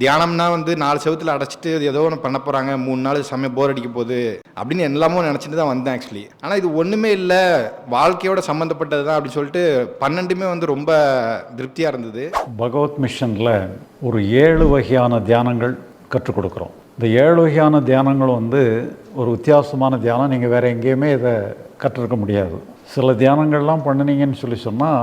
தியானம்னா வந்து நாலு செவத்தில் அடைச்சிட்டு ஏதோ ஒன்று பண்ண போகிறாங்க மூணு நாள் செம்ம போர் அடிக்க போகுது அப்படின்னு எல்லாமோ நினச்சிட்டு தான் வந்தேன் ஆக்சுவலி ஆனால் இது ஒன்றுமே இல்லை. வாழ்க்கையோட சம்மந்தப்பட்டது தான் அப்படின்னு சொல்லிட்டு பன்னெண்டுமே வந்து ரொம்ப திருப்தியாக இருந்தது. பகவத் மிஷனில் ஒரு ஏழு வகையான தியானங்கள் கற்றுக் கொடுக்குறோம். இந்த ஏழு வகையான தியானங்கள் வந்து ஒரு வித்தியாசமான தியானம். நீங்கள் வேறு எங்கேயுமே இதை கற்றுருக்க முடியாது. சில தியானங்கள்லாம் பண்ணினீங்கன்னு சொல்லி சொன்னால்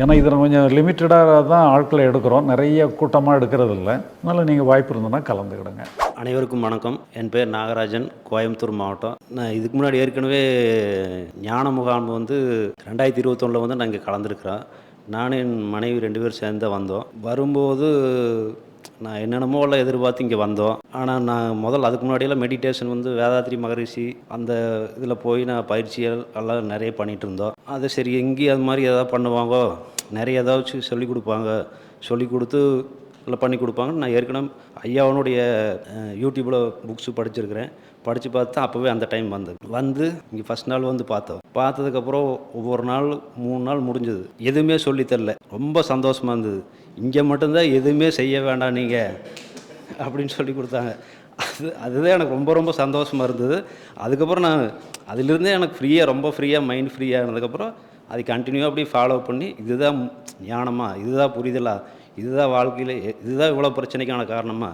ஏன்னா இதில் கொஞ்சம் லிமிட்டடாக தான் ஆட்களை எடுக்கிறோம். நிறைய கூட்டமாக எடுக்கிறது இல்லை அதனால் நீங்கள் வாய்ப்பு இருந்ததுன்னா கலந்துக்கிடுங்க. அனைவருக்கும் வணக்கம். என் பேர் நாகராஜன் கோயம்புத்தூர் மாவட்டம். நான் இதுக்கு முன்னாடி ஏற்கனவே ஞான முகாம் வந்து ரெண்டாயிரத்தி இருபத்தொன்னில் வந்து நான் இங்கே கலந்துருக்கிறேன். நானும் என் மனைவி ரெண்டு பேரும் சேர்ந்து தான் வந்தோம். வரும்போது நான் என்னென்னமோ எல்லாம் எதிர்பார்த்து இங்கே வந்தோம். ஆனால் நான் முதல்ல அதுக்கு முன்னாடியெல்லாம் மெடிடேஷன் வந்து வேதாத்திரி மகரிஷி அந்த இதில் போய் நான் பயிற்சிகள் எல்லாம் நிறைய பண்ணிகிட்டு இருந்தோம். அது சரி எங்கேயும் அது மாதிரி எதாவது பண்ணுவாங்க? நிறைய ஏதாச்சும் சொல்லிக் கொடுப்பாங்க. சொல்லி கொடுத்து இல்லை பண்ணி கொடுப்பாங்க நான் ஏற்கனவே ஐயாவனுடைய யூடியூப்பில் புக்ஸு படிச்சிருக்கிறேன். படித்து பார்த்து அப்போவே அந்த டைம் வந்தது. வந்து இங்கே ஃபஸ்ட் நாள் வந்து பார்த்தோம். பார்த்ததுக்கப்புறம் ஒவ்வொரு நாள் மூணு நாள் முடிஞ்சது. எதுவுமே சொல்லித்தரல ரொம்ப சந்தோஷமாக இருந்தது. இங்கே மட்டும்தான் எதுவுமே செய்ய வேண்டாம் நீங்கள் அப்படின்னு சொல்லி கொடுத்தாங்க. அது அதுதான் எனக்கு ரொம்ப ரொம்ப சந்தோஷமாக இருந்தது. அதுக்கப்புறம் நான் அதிலிருந்தே எனக்கு ஃப்ரீயாக ரொம்ப ஃப்ரீயாக மைண்ட் ஃப்ரீயாக ஆனதுக்கப்புறம் அதை கண்டினியூவாக அப்படியே ஃபாலோ பண்ணி இதுதான் ஞானமா இதுதான் புரிதலா இதுதான் வாழ்க்கையில் இதுதான் இவ்வளோ பிரச்சனைக்கான காரணமா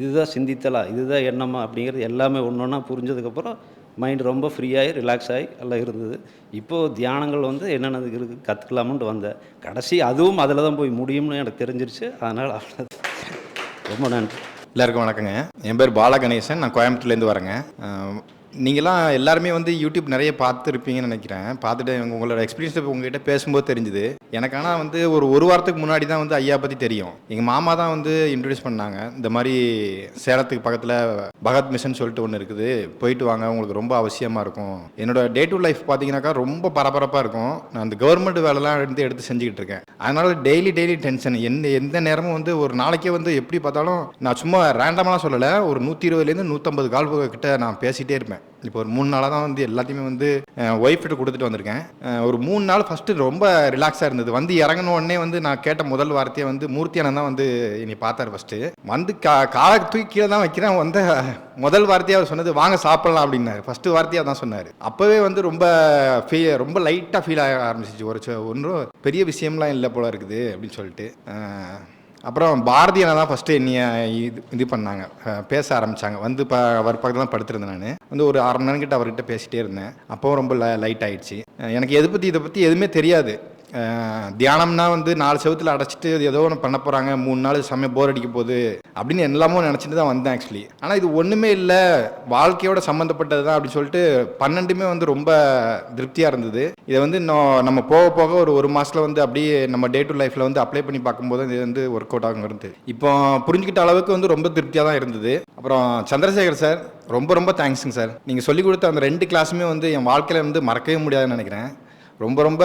இதுதான் சிந்தித்தலா இதுதான் எண்ணமா அப்படிங்கிறது எல்லாமே ஒன்று ஒன்றா புரிஞ்சதுக்கப்புறம் மைண்ட் ரொம்ப ஃப்ரீயாகி ரிலாக்ஸ் ஆகி எல்லாம் இருந்தது. இப்போது தியானங்கள் வந்து என்னென்ன இருக்குது கற்றுக்கலாமுன்ட்டு வந்தேன் கடைசி அதுவும் அதில் தான் போய் முடியும்னு எனக்கு தெரிஞ்சிருச்சு. அதனால் அவ்வளோ ரொம்ப நன்றி. எல்லாருக்கும் வணக்கங்க. என் பேர் பாலகணேசன். நான் கோயம்புத்தூர்லேருந்து வரேங்க. நீங்களாம் எல்லாருமே வந்து யூடியூப் நிறைய பார்த்துருப்பீங்கன்னு நினைக்கிறேன். பார்த்துட்டு உங்களோட எக்ஸ்பீரியன்ஸ் உங்ககிட்ட பேசும்போது தெரிஞ்சுது. எனக்கு ஆனால் வந்து ஒரு ஒரு வாரத்துக்கு முன்னாடி தான் வந்து ஐயா பற்றி தெரியும். எங்கள் மாமா தான் வந்து இன்ட்ரடியூஸ் பண்ணாங்க. இந்த மாதிரி சேலத்துக்கு பக்கத்தில் பகத் மிஷன் சொல்லிட்டு ஒன்று இருக்குது. போயிட்டு வாங்க உங்களுக்கு ரொம்ப அவசியமாக இருக்கும். என்னோட டே டு லைஃப் பார்த்தீங்கன்னாக்கா ரொம்ப பரபரப்பாக இருக்கும். நான் அந்த கவர்மெண்ட் வேலைலாம் எடுத்து எடுத்து செஞ்சுக்கிட்டு இருக்கேன். அதனால டெய்லி டெய்லி டென்ஷன் எந்த எந்த நேரமும் வந்து ஒரு நாளைக்கே வந்து எப்படி பார்த்தாலும் நான் சும்மா ரேண்டமாக சொல்லலை. ஒரு நூற்றி இருபதுலேருந்து நூற்றம்பது கால் கிட்ட நான் பேசிகிட்டே இருப்பேன். இப்போ ஒரு மூணு நாளாக தான் வந்து எல்லாத்தையுமே வந்து ஒய்ஃப்கிட்ட கொடுத்துட்டு வந்திருக்கேன். ஒரு மூணு நாள் ஃபஸ்ட்டு ரொம்ப ரிலாக்ஸாக இருந்தது. வந்து இறங்கின உடனே வந்து நான் கேட்ட முதல் வார்த்தையை வந்து மூர்த்தி அண்ணன் தான் வந்து என்னை பார்த்தாரு ஃபஸ்ட்டு வந்து கா காலை தூக்கி கீழே தான் வைக்கிறேன். வந்த முதல் வார்த்தையாக அவர் சொன்னது வாங்க சாப்பிட்லாம் அப்படின்னாரு. ஃபஸ்ட்டு வார்த்தையாக தான் சொன்னார். அப்போவே வந்து ரொம்ப ஃபீ ரொம்ப லைட்டாக ஃபீல் ஆக ஆரம்பிச்சிச்சு. ஒரு ஒன்றும் பெரிய விஷயம்லாம் இல்லை போல இருக்குது அப்படின்னு சொல்லிட்டு. அப்புறம் பாரதி தான் ஃபஸ்ட்டு என்னைய இது இது பண்ணாங்க. பேச ஆரம்பித்தாங்க வந்து இப்போ அவர் பக்கத்தில் தான் படுத்திருந்தேன் நான். வந்து ஒரு அரை மணி நேரம் கிட்ட அவர்கிட்ட பேசிகிட்டே இருந்தேன். அப்போவும் ரொம்ப லைட் ஆயிடுச்சு. எனக்கு எதை பற்றி இதை பற்றி எதுவுமே தெரியாது. தியானம்னா வந்து நாலு செவத்தில் அடைச்சிட்டு ஏதோ ஒன்று பண்ண போகிறாங்க மூணு நாள் செம்ம போர் அடிக்க போகுது அப்படின்னு எல்லாமோ நினச்சிட்டு தான் வந்தேன் ஆக்சுவலி ஆனால் இது ஒன்றுமே இல்லை வாழ்க்கையோட சம்மந்தப்பட்டது தான் அப்படின்னு சொல்லிட்டு பன்னெண்டுமே வந்து ரொம்ப திருப்தியாக இருந்தது. இதை வந்து இன்னும் நம்ம போக போக ஒரு ஒரு மாதத்தில் வந்து அப்படியே நம்ம டே டு லைஃப்பில் வந்து அப்ளை பண்ணி பார்க்கும்போது இது வந்து ஒர்க் அவுட் ஆகும் இருந்தது இப்போ புரிஞ்சுக்கிட்ட அளவுக்கு வந்து ரொம்ப திருப்தியாக தான் இருந்தது. அப்புறம் சந்திரசேகர் சார் ரொம்ப ரொம்ப தேங்க்ஸுங்க சார் நீங்கள் சொல்லிக் கொடுத்த அந்த ரெண்டு கிளாஸுமே வந்து என் வாழ்க்கையில் வந்து மறக்கவே முடியாதுன்னு நினைக்கிறேன். ரொம்ப ரொம்ப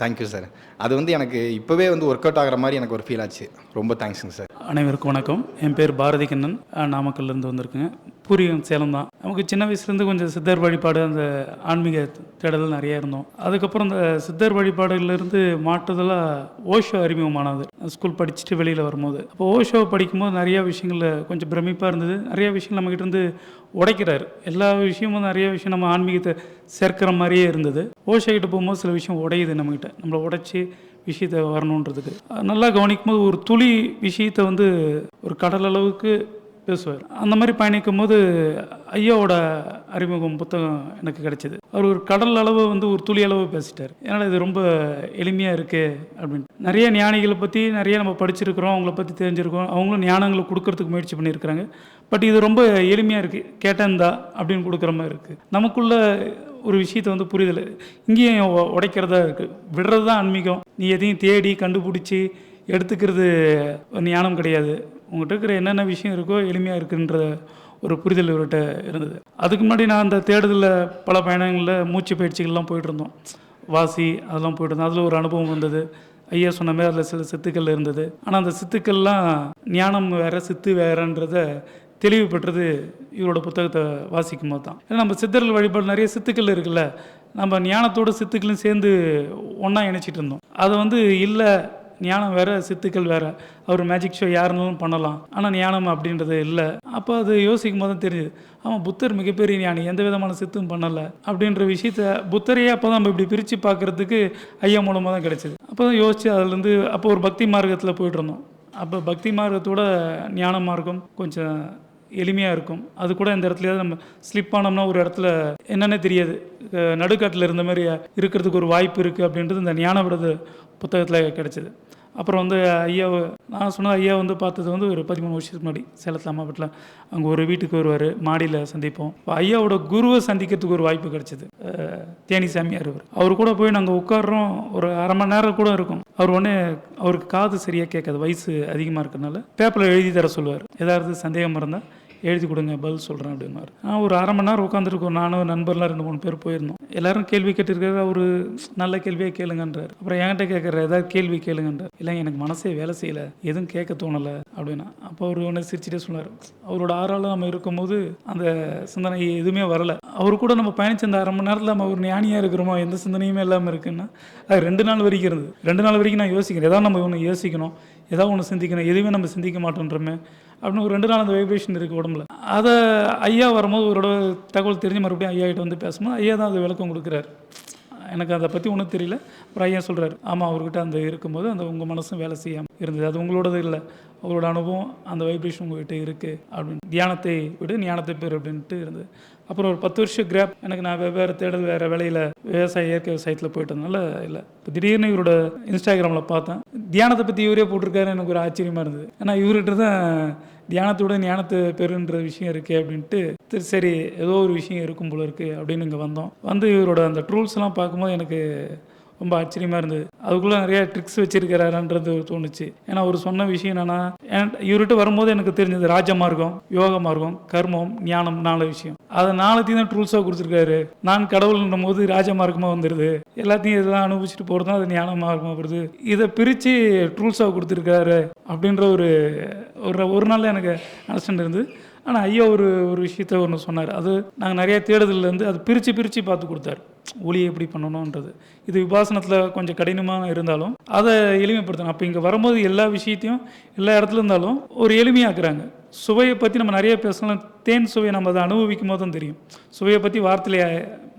தேங்க்யூ சார் அது வந்து எனக்கு இப்போவே வந்து ஒர்க் அவுட் ஆகிற மாதிரி எனக்கு ஒரு ஃபீல் ஆச்சு. ரொம்ப தேங்க்ஸுங்க சார் அனைவருக்கும் வணக்கம். என் பேர் பாரதி கண்ணன் நாமக்கல்லேருந்து வந்திருக்கேங்க. பூர்வீகம் சேலம் தான். நமக்கு சின்ன வயசுலேருந்து கொஞ்சம் சித்தர் வழிபாடு அந்த ஆன்மீக தேடல் நிறைய இருந்தோம். அதுக்கப்புறம் இந்த சித்தர் வழிபாடுலேருந்து மாற்றுதலாக ஓஷோ அறிமுகமானது. ஸ்கூல் படிச்சுட்டு வெளியில் வரும்போது. அப்போ ஓஷோ படிக்கும்போது நிறைய விஷயங்கள்ல கொஞ்சம் பிரமிப்பாக இருந்தது. நிறைய விஷயங்கள் நம்மக்கிட்ட இருந்து உடைக்கிறாரு. எல்லா விஷயமும் நிறைய விஷயம் நம்ம ஆன்மீகத்தை சேர்க்கிற மாதிரியே இருந்தது. ஓஷோ கிட்ட போகும்போது சில விஷயம் உடையுது நம்மக்கிட்ட நம்மளை உடைச்சி விஷயத்தை வரணுன்றதுக்கு. அது நல்லா கவனிக்கும் போது ஒரு துளி விஷயத்தை வந்து ஒரு கடல் அளவுக்கு பேசுவார். அந்த மாதிரி பயணிக்கும் போது ஐயாவோட அறிமுகம் புத்தகம் எனக்கு கிடைச்சிது. அவர் ஒரு கடல் அளவு வந்து ஒரு துளி அளவு பேசிட்டார். ஏன்னா இது ரொம்ப எளிமையாக இருக்குது அப்படின்னு. நிறைய ஞானிகளை பற்றி நிறைய நம்ம படிச்சிருக்கிறோம் அவங்கள பற்றி தெரிஞ்சிருக்கோம். அவங்களும் ஞானங்களை கொடுக்கறதுக்கு முயற்சி பண்ணியிருக்கிறாங்க. பட் இது ரொம்ப எளிமையாக இருக்குது கேட்டேன்தா அப்படின்னு கொடுக்குற மாதிரி இருக்குது நமக்குள்ள ஒரு விஷயத்தை வந்து புரிதல். இங்கேயும் உடைக்கிறதா இருக்குது விடுறது தான் ஆன்மீகம். நீ எதையும் தேடி கண்டுபிடிச்சி எடுத்துக்கிறது ஞானம் கிடையாது. உங்கள்கிட்ட இருக்கிற என்னென்ன விஷயம் இருக்கோ எளிமையாக இருக்குன்ற ஒரு புரிதல் இவர்கிட்ட இருந்தது. அதுக்கு முன்னாடி நான் அந்த தேடுதலில் பல பயணங்களில் மூச்சு பயிற்சிகள்லாம் போயிட்டுருந்தோம். வாசி அதெல்லாம் போயிட்டுருந்தோம். அதில் ஒரு அனுபவம் வந்தது. ஐயா சொன்ன மாதிரி அதில் சில சித்துக்கள் இருந்தது. ஆனால் அந்த சித்துக்கள்லாம் ஞானம் வேற சித்து வேறன்றத தெளிவு பெற்றது இவரோட புத்தகத்தை வாசிக்கும் போது தான். ஏன்னா நம்ம சித்தர்கள் வழிபாடு நிறைய சித்துக்கள் இருக்குல்ல. நம்ம ஞானத்தோட சித்துக்களும் சேர்ந்து ஒன்றா இணைச்சிட்டு இருந்தோம். அதை வந்து இல்லை ஞானம் வேற சித்துக்கள் வேற. அவர் மேஜிக் ஷோ யாருனாலும் பண்ணலாம். ஆனால் ஞானம் அப்படின்றது இல்லை. அப்போ அது யோசிக்கும் போது தான் தெரியுது. ஆமாம் புத்தர் மிகப்பெரிய ஞானி. எந்த விதமான சித்தும் பண்ணலை. அப்படின்ற விஷயத்த புத்தரையே அப்போ தான் நம்ம இப்படி பிரித்து பார்க்குறதுக்கு ஐயா மூலமாக தான் கிடைச்சிது. அப்போ தான் யோசிச்சு அதுலேருந்து அப்போ ஒரு பக்தி மார்க்கத்தில் போயிட்டு இருந்தோம். அப்போ பக்தி மார்க்கத்தோட ஞான மார்க்கம் கொஞ்சம் எளிமையாக இருக்கும். அது கூட இந்த இடத்துலயாவது நம்ம ஸ்லிப் ஆனோம்னா ஒரு இடத்துல என்னன்னே தெரியாது. நடுக்காட்டில் இருந்த மாதிரி இருக்கிறதுக்கு ஒரு வாய்ப்பு இருக்குது அப்படின்றது இந்த ஞான விடது புத்தகத்தில் கிடைச்சிது. அப்புறம் வந்து ஐயா நான் சொன்னது ஐயா வந்து பார்த்தது வந்து ஒரு பதிமூணு வருஷத்துக்கு முன்னாடி சேலத்தில் அம்மாப்பட்டில் அங்கே ஒரு வீட்டுக்கு வருவார் மாடியில் சந்திப்போம். அப்ப ஐயாவோட குருவை சந்திக்கிறதுக்கு ஒரு வாய்ப்பு கிடைச்சிது. தேனி சாமியார் அவர். அவர் கூட போய் நாங்கள் உட்கார்றோம். ஒரு அரை மணி நேரம் கூட இருக்கும். அவர் உடனே அவருக்கு காது சரியாக கேட்காது வயசு அதிகமாக இருக்கிறதுனால பேப்பரில் எழுதி தர சொல்லுவார். ஏதாவது சந்தேகம் இருந்தால் எழுதி கொடுங்க பதில் சொல்கிறேன் அப்படின்னாரு. நான் ஒரு அரை மணி நேரம் உட்காந்துருக்கோம் நானும் நண்பர்லாம் ரெண்டு மூணு பேர் போயிருந்தோம். எல்லாரும் கேள்வி கேட்டிருக்காரு அவர் நல்ல கேள்வியாக கேளுங்கன்றார். அப்புறம் என்கிட்ட கேட்குற ஏதாவது கேள்வி கேளுங்கன்றார். இல்லைங்க எனக்கு மனசே வேலை செய்யலை எதுவும் கேட்க தோணலை அப்படின்னா. அப்போ அவர் ஒன்று சிரிச்சிட்டே சொன்னார். அவரோட ஆறால் நம்ம இருக்கும்போது அந்த சிந்தனை எதுவுமே வரல. அவர் கூட நம்ம பயணிச்ச அந்த அரை மணி நேரத்தில் நம்ம ஒரு ஞானியாக இருக்கிறோமோ? எந்த சிந்தனையுமே இல்லாமல் இருக்குன்னா? அது ரெண்டு நாள் வரைக்கும் இருந்தது ரெண்டு நாள் வரைக்கும் நான் யோசிக்கிறேன். ஏதாவது நம்ம ஒன்று யோசிக்கணும். ஏதாவது ஒன்று சிந்திக்கணும். எதுவுமே நம்ம சிந்திக்க மாட்டோன்றமே. அப்படின்னு ஒரு ரெண்டு நாள் அந்த வைப்ரேஷன் இருக்குது உடம்புல. அதை ஐயா வரும்போது ஒரு தகவல் தெரிஞ்சு மறுபடியும் ஐயா கிட்ட வந்து பேசும்போது ஐயா தான் அது விளக்கம் கொடுக்குறாரு. எனக்கு அதை பற்றி ஒன்றும் தெரியல. அப்புறம் ஐயா சொல்கிறாரு ஆமாம் அவர்கிட்ட அந்த இருக்கும்போது அந்த உங்கள் மனசும் வேலை செய்யாமல் இருந்தது. அது உங்களோடது இல்லை. அவரோட அனுபவம் அந்த வைப்ரேஷன் உங்கள்கிட்ட இருக்குது அப்படின்னு. தியானத்தை விடு ஞானத்தை பேர் அப்படின்ட்டு இருந்தது. அப்புறம் ஒரு பத்து வருஷம் கிராப் எனக்கு நான் வெவ்வேறு தேடல் வேறு வேலையில் விவசாய இயற்கை விவசாயத்தில் போயிட்டதுனால இல்லை. இப்போ திடீர்னு இவரோட இன்ஸ்டாகிராமில் பார்த்தேன். தியானத்தை பற்றி இவரே போட்டிருக்காரு எனக்கு ஒரு ஆச்சரியமாக இருந்தது. ஏன்னா இவர்கிட்ட தான் தியானத்தோட ஞானத்தை பெறுன்ற விஷயம் இருக்கே அப்படின்ட்டு சரி, சரி ஏதோ ஒரு விஷயம் இருக்கும் போல இருக்குது அப்படின்னு இங்கே வந்தோம். வந்து இவரோட அந்த ட்ரூல்ஸ்லாம் பார்க்கும்போது எனக்கு ரொம்ப ஆச்சரியமாக இருந்தது. அதுக்குள்ளே நிறைய ட்ரிக்ஸ் வச்சிருக்கிறாரான்றது தோணுச்சு. ஏன்னா அவர் சொன்ன விஷயம் என்னன்னா இவர்கிட்ட வரும்போது எனக்கு தெரிஞ்சது ராஜ மார்க்கம் யோக மார்க்கம் கர்மம் ஞானம் நாலு விஷயம். அதை நாலத்தையும் தான் ட்ரூல்ஸாக கொடுத்துருக்காரு. நான் கடவுள்ன்றும் போது ராஜ மார்க்கமாக வந்துடுது எல்லாத்தையும் இதெல்லாம் அனுபவிச்சுட்டு போகிறது தான் அது ஞான மார்க்கமாக வருது. இதை பிரித்து ட்ரூல்ஸாக கொடுத்துருக்காரு அப்படின்ற ஒரு ஒரு ஒரு நாள் எனக்கு அண்டர்ஸ்டாண்ட் இருந்தது. ஆனால் ஐயா ஒரு ஒரு விஷயத்த ஒன்று சொன்னார். அது நாங்கள் நிறைய தேடுதல்லேருந்து அது பிரித்து பிரித்து பார்த்து கொடுத்தாரு. ஒளியை எப்படி பண்ணணுன்றது இது விபாசனத்தில் கொஞ்சம் கடினமாக இருந்தாலும் அதை எளிமைப்படுத்தணும். அப்போ இங்கே வரும்போது எல்லா விஷயத்தையும் எல்லா இடத்துல இருந்தாலும் ஒரு எளிமையாக்குறாங்க. சுவையை பற்றி நம்ம நிறைய பேசலாம். தேன் சுவையை நம்ம அதை அனுபவிக்கும் போது தான் தெரியும். சுவையை பற்றி வார்த்தையில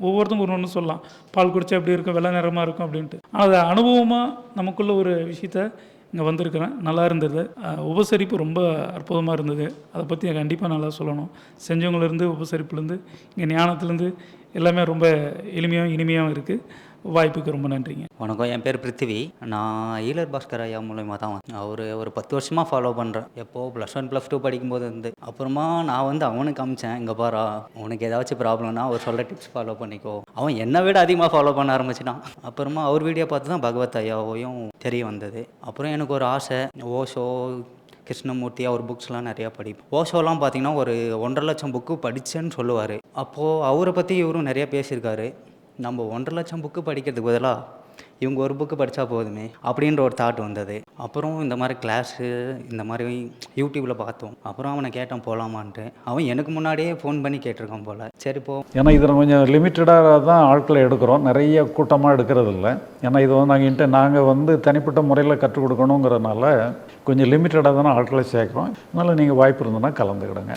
ஒவ்வொருத்தங்க ஒன்று ஒன்று சொல்லலாம். பால் குடிச்சா எப்படி இருக்கும்? வெள்ளை நிறமாக இருக்கும் அப்படின்ட்டு. ஆனால் அது அனுபவமாக நமக்குள்ள ஒரு விஷயத்த இங்கே வந்திருக்கிறேன். நல்லா இருந்தது. உபசரிப்பு ரொம்ப அற்புதமாக இருந்தது. அதை பற்றி கண்டிப்பாக நல்லா சொல்லணும். செஞ்சவங்கலேருந்து உபசரிப்புலேருந்து இங்கே ஞானத்துலேருந்து எல்லாமே ரொம்ப எளிமையாகவும் இனிமையாகவும் இருக்குது வாய்ப்புக்கு ரொம்ப நன்றிங்க. வணக்கம். என் பேர் பிருத்திவி. நான் ஈலர் பாஸ்கர் ஐயா மூலயமா தான் அவர் ஒரு பத்து வருஷமாக ஃபாலோ பண்ணுறேன் எப்போது ப்ளஸ் ஒன் ப்ளஸ் டூ படிக்கும்போது இருந்து. அப்புறமா நான் வந்து அவனுக்கு காமிச்சேன். இங்கே பாரா உனக்கு ஏதாச்சும் ப்ராப்ளம்னா அவர் சொல்ல டிப்ஸ் ஃபாலோ பண்ணிக்கோ. அவன் என்னை விட அதிகமாக ஃபாலோ பண்ண ஆரம்பிச்சிட்டான். அப்புறமா அவர் வீடியோ பார்த்து தான் பகவத் ஐயாவையும் தெரிய வந்தது. அப்புறம் எனக்கு ஒரு ஆசை. ஓஷோ கிருஷ்ணமூர்த்தி அவர் புக்ஸ்லாம் நிறையா படிப்பேன் ஓஷோலாம் பார்த்தீங்கன்னா ஒரு ஒன்றரை லட்சம் புக்கு படித்தேன்னு சொல்லுவார். அப்போது அவரை பற்றி இவரும் நிறையா பேசியிருக்காரு. நம்ம ஒன்றரை லட்சம் புக்கு படிக்கிறதுக்கு பதிலாக இவங்க ஒரு புக்கு படித்தா போதுமே அப்படின்ற ஒரு தாட் வந்தது. அப்புறம் இந்த மாதிரி கிளாஸு இந்த மாதிரி யூடியூப்பில் பார்த்தோம். அப்புறம் அவனை கேட்டான் போகலாமான்ட்டு அவன் எனக்கு முன்னாடியே ஃபோன் பண்ணி கேட்டிருக்கான் போல். சரி போ. ஏன்னா இதில் கொஞ்சம் லிமிட்டடாக தான் ஆட்களை எடுக்கிறோம். நிறைய கூட்டமாக எடுக்கிறது இல்லை. ஏன்னா இது வந்து நாங்கள் இன்ட்டு நாங்கள் வந்து தனிப்பட்ட முறையில் கற்றுக் கொடுக்கணுங்கிறனால கொஞ்சம் லிமிட்டடாக தானே ஆட்களை சேர்க்குறோம். அதனால் நீங்கள் வாய்ப்பு இருந்ததுன்னா கலந்துக்கிடுங்க.